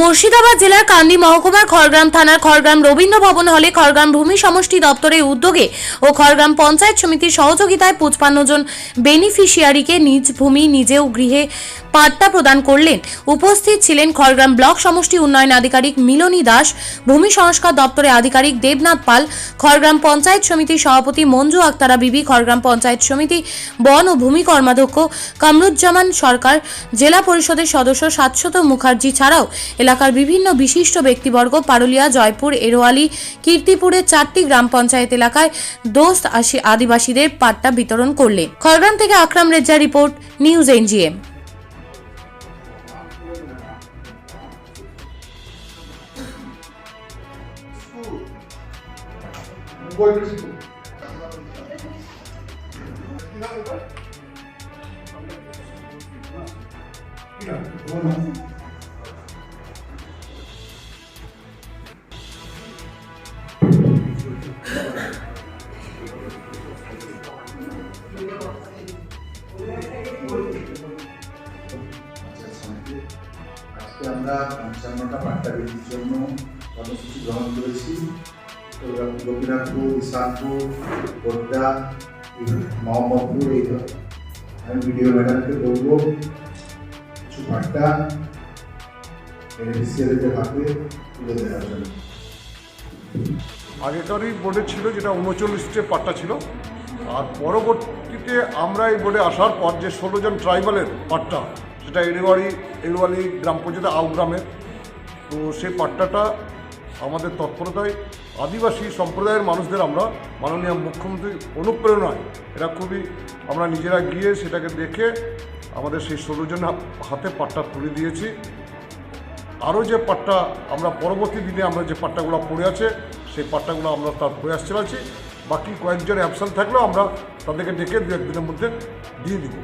মুর্শিদাবাদ জেলার কান্দি মহকুমার খড়গ্রাম থানার খড়গ্রাম রবীন্দ্র ভবন হলে খড়গ্রাম ভূমি সমষ্টি দপ্তরের উদ্যোগে ও খড়গ্রাম পঞ্চায়েত সমিতির সহযোগিতায় পঁচপান্ন জন বেনিফিশিয়ারিকে নিজ ভূমি নিজেও গৃহে পাট্টা প্রদান করলেন। উপস্থিত ছিলেন খড়গ্রাম ব্লক সমষ্টি উন্নয়ন আধিকারিক মিলনী দাস, ভূমি সংস্কার দপ্তরের আধিকারিক দেবনাথ পাল, খড়গ্রাম পঞ্চায়েত সমিতির সভাপতি মঞ্জু আক্তারা বিবি, খড়গ্রাম পঞ্চায়েত সমিতি বন ও ভূমি কর্মাধ্যক্ষ কামরুজ্জামান সরকার, জেলা পরিষদের সদস্য সাতশত মুখার্জি ছাড়াও এলাকার বিভিন্ন বিশিষ্ট ব্যক্তিবর্গ পারুলিয়া, জয়পুর, এরোয়ালি, কীর্তিপুরের চারটি গ্রাম পঞ্চায়েত এলাকায় দোস্ত আদিবাসীদের পাট্টা বিতরণ করলে। খড়গ্রাম থেকে Akram Rezza report, news NGM. আজকে আমরা পঞ্চান্নটা পাট্টা বিলির জন্য কর্মসূচি গ্রহণ করেছি। গোপীনাথপুর ইসানপুর গোড্ডা, মোহাম্মদপুর, এই আমি ভিডিও ম্যাডামকে বলব, কিছু পাট্টা বেনিফিসিয়ারিদের হাতে তুলে দেওয়ার জন্য। আগেকারই বোর্ডে ছিল যেটা উনচল্লিশটে পাট্টা ছিল। আর পরবর্তীতে আমরা এই বোর্ডে আসার পর যে ষোলো জন ট্রাইবালের পাট্টা সেটা এরুয়ারি এরুয়ালি গ্রাম পঞ্চায়েত আউ গ্রামের। তো সেই পাট্টাটা আমাদের তৎপরতায়, আদিবাসী সম্প্রদায়ের মানুষদের আমরা মাননীয় মুখ্যমন্ত্রী অনুপ্রেরণায়, এটা খুবই আমরা নিজেরা গিয়ে সেটাকে দেখে আমাদের সেই ষোলো জন হাতে পাট্টা তুলে দিয়েছি। আরও যে পাট্টা আমরা পরবর্তী দিনে আমরা যে পাট্টাগুলো পড়ে আছে, সেই পাট্টাগুলো আমরা তার প্রয়াস চালাচ্ছি। বাকি কয়েকজন অ্যাবসেন্ট থাকলেও আমরা তাদেরকে ডেকে দু একদিনের মধ্যে দিয়ে দিব।